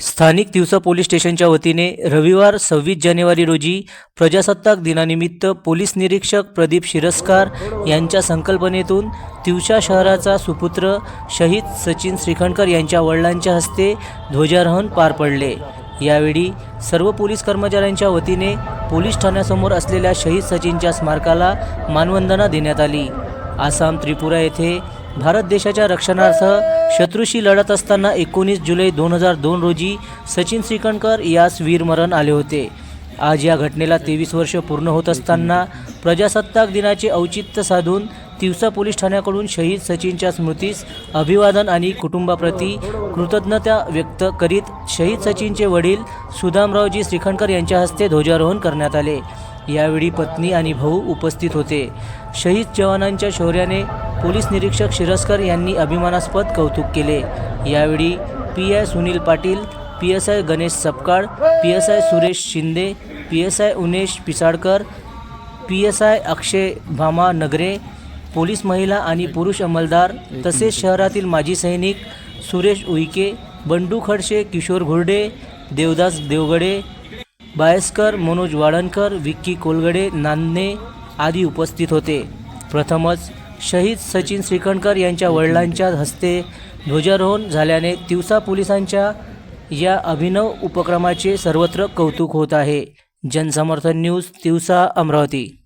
स्थानिक दिवसा पोलीस स्टेशनच्या वतीने रविवार सव्वीस जानेवारी रोजी प्रजासत्ताक दिनानिमित्त पोलीस निरीक्षक प्रदीप शिरस्कार यांच्या संकल्पनेतून तिवसा शहराचा सुपुत्र शहीद सचिन श्रीखंडकर यांच्या वडिलांच्या हस्ते ध्वजारोहण पार पडले. यावेळी सर्व पोलीस कर्मचाऱ्यांच्या वतीने पोलीस ठाण्यासमोर असलेल्या शहीद सचिनच्या स्मारकाला मानवंदना देण्यात आली. आसाम त्रिपुरा येथे भारत देशाच्या रक्षणार्थ शत्रूशी लढत असताना एकोणीस जुलै दोन हजार दोन रोजी सचिन श्रीकणकर यास वीरमरण आले होते. आज या घटनेला तेवीस वर्ष पूर्ण होत असताना प्रजासत्ताक दिनाचे औचित्य साधून तिवसा पोलीस ठाण्याकडून शहीद सचिनच्या स्मृतीस अभिवादन आणि कुटुंबाप्रती कृतज्ञता व्यक्त करीत शहीद सचिनचे वडील सुदामरावजी श्रीखंडकर यांच्या हस्ते ध्वजारोहण करण्यात आले. यावेळी पत्नी आणि भाऊ उपस्थित होते. शहीद जवानांच्या शौर्याने पोलीस निरीक्षक शिरस्कर यांनी अभिमानास्पद कौतुक केले. यावेळी P I Sunil Patil P S I Ganesh Sapkal P S I Suresh Shinde P S I Umesh Pisadkar P S I Akshay Bhama Nagare police महिला आणि पुरुष अंमलदार तसेच शहरातील माजी सैनिक सुरेश उईके बंडू खडसे किशोर घुर्डे देवदास देवगडे बायस्कर मनोज वाडणकर विक्की कोलगडे नांदणे आदी उपस्थित होते. प्रथमच शहीद सचिन श्रीखंडकर यांच्या वडिलांच्या हस्ते ध्वजारोहण झाल्याने तिवसा पोलिसांच्या या अभिनव उपक्रमाचे सर्वत्र कौतुक होत आहे. जनसमर्थन न्यूज तिवसा अमरावती.